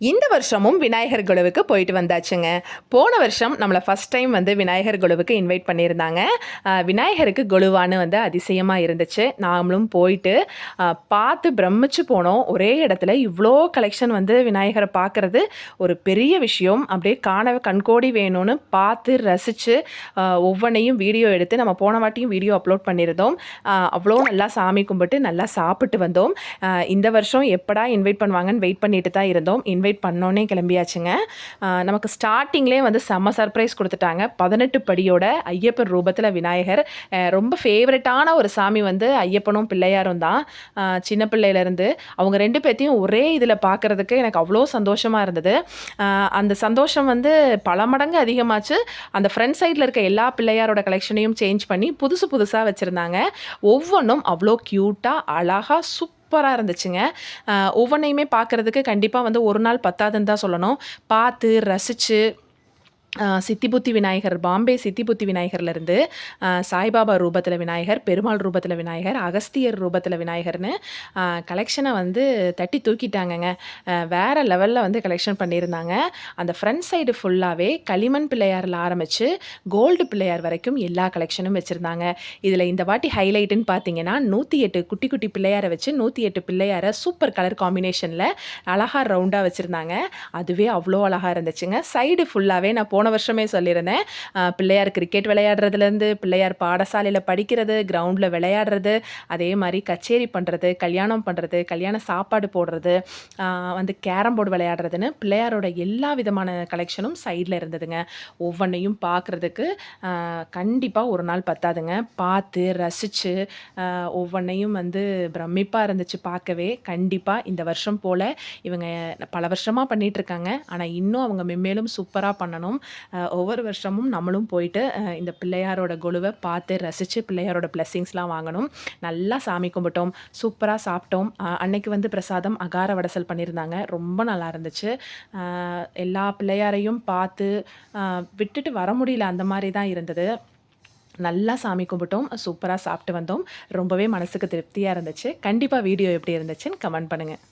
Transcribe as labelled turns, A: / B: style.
A: இந்த வருஷமும் விநாயகர் குழுவுக்கு போயிட்டு வந்தாச்சுங்க. போன வருஷம் நம்மளை ஃபஸ்ட் டைம் வந்து விநாயகர் குழுவுக்கு இன்வைட் பண்ணியிருந்தாங்க. விநாயகருக்கு குழுவான்னு வந்து அதிசயமாக இருந்துச்சு. நாமளும் போயிட்டு பார்த்து பிரமிச்சு போனோம். ஒரே இடத்துல இவ்வளோ கலெக்ஷன் வந்து விநாயகரை பார்க்குறது ஒரு பெரிய விஷயம். அப்படியே காண கண்கோடி வேணும்னு பார்த்து ரசித்து ஒவ்வொன்றையும் வீடியோ எடுத்து நம்ம போன வாட்டியும் வீடியோ அப்லோட் பண்ணியிருந்தோம். அவ்வளோ நல்லா சாமி கும்பிட்டு நல்லா சாப்பிட்டு வந்தோம். இந்த வருஷம் எப்படா இன்வைட் பண்ணுவாங்கன்னு வெயிட் பண்ணிட்டு தான் இருந்தோம். இன்வைட் பண்ணோன்னே கிளம்பியாச்சுங்க. நமக்கு ஸ்டார்டிங்லேயே வந்து செம்ம சர்ப்ரைஸ் கொடுத்துட்டாங்க. பதினெட்டு படியோட ஐயப்பன் ரூபத்தில் விநாயகர். ரொம்ப ஃபேவரட்டான ஒரு சாமி வந்து ஐயப்பனும் பிள்ளையாரும் தான். சின்ன பிள்ளையிலேருந்து அவங்க ரெண்டு பேர்த்தையும் ஒரே இதில் பார்க்குறதுக்கு எனக்கு அவ்வளோ சந்தோஷமாக இருந்தது. அந்த சந்தோஷம் வந்து பல மடங்கு அதிகமாச்சு. அந்த ஃப்ரண்ட் சைடில் இருக்க எல்லா பிள்ளையாரோட கலெக்ஷனையும் சேஞ்ச் பண்ணி புதுசு புதுசாக வச்சுருந்தாங்க. ஒவ்வொன்றும் அவ்வளோ க்யூட்டாக அழகாக சூப்பராக இருந்துச்சுங்க. ஒவ்வொன்றையுமே பார்க்குறதுக்கு கண்டிப்பாக வந்து ஒரு நாள் பத்தாதுன்னு தான் சொல்லணும். பார்த்து ரசித்து சித்திபுத்தி விநாயகர் பாம்பே சித்திபுத்தி விநாயகர்லேருந்து சாய்பாபா ரூபத்தில் விநாயகர் பெருமாள் ரூபத்தில் விநாயகர் அகஸ்தியர் ரூபத்தில் விநாயகர்னு கலெக்ஷனை வந்து தட்டி தூக்கிட்டாங்கங்க. வேறு லெவலில் வந்து கலெக்ஷன் பண்ணியிருந்தாங்க. அந்த ஃப்ரண்ட் சைடு ஃபுல்லாகவே களிமண் பிள்ளையாரில் ஆரம்பித்து கோல்டு பிள்ளையார் வரைக்கும் எல்லா கலெக்ஷனும் வச்சுருந்தாங்க. இதில் இந்த வாட்டி ஹைலைட்டுன்னு பார்த்தீங்கன்னா நூற்றி எட்டு குட்டி குட்டி பிள்ளையாரை வச்சு நூற்றி எட்டு பிள்ளையாரை சூப்பர் கலர் காம்பினேஷனில் அழகாக ரவுண்டாக வச்சுருந்தாங்க. அதுவே அவ்வளோ அழகாக இருந்துச்சுங்க. சைடு ஃபுல்லாகவே நான் போன வருஷமே சொல்லியிருந்தேன். பிள்ளையார் கிரிக்கெட் விளையாடுறதுலேருந்து பிள்ளையார் பாடசாலையில் படிக்கிறது கிரவுண்டில் விளையாடுறது அதே மாதிரி கச்சேரி பண்ணுறது கல்யாணம் பண்ணுறது கல்யாண சாப்பாடு போடுறது வந்து கேரம் போர்டு விளையாடுறதுன்னு பிள்ளையாரோட எல்லா விதமான கலெக்ஷனும் சைடில் இருந்ததுங்க. ஒவ்வொன்றையும் பார்க்குறதுக்கு கண்டிப்பாக ஒரு நாள் பத்தாதுங்க. பார்த்து ரசித்து ஒவ்வொன்றையும் வந்து பிரமிப்பாக இருந்துச்சு பார்க்கவே. கண்டிப்பாக இந்த வருஷம் போல் இவங்க பல வருஷமாக பண்ணிகிட்ருக்காங்க இருக்காங்க. ஆனால் இன்னும் அவங்க மென்மேலும் சூப்பராக பண்ணணும். ஒவ்வொரு வருஷமும் நம்மளும் போயிட்டு இந்த பிள்ளையாரோட கொலுவை பார்த்து ரசித்து பிள்ளையாரோட பிளெஸ்ஸிங்ஸ்லாம் வாங்கணும். நல்லா சாமி கும்பிட்டோம் சூப்பராக சாப்பிட்டோம். அன்னைக்கு வந்து பிரசாதம் அகார வடசல் பண்ணியிருந்தாங்க. ரொம்ப நல்லா இருந்துச்சு. எல்லா பிள்ளையாரையும் பார்த்து விட்டுட்டு வர முடியல அந்த மாதிரி தான் இருந்தது. நல்லா சாமி கும்பிட்டோம் சூப்பராக சாப்பிட்டு வந்தோம். ரொம்பவே மனசுக்கு திருப்தியாக இருந்துச்சு. கண்டிப்பாக வீடியோ எப்படி இருந்துச்சுன்னு கமெண்ட் பண்ணுங்கள்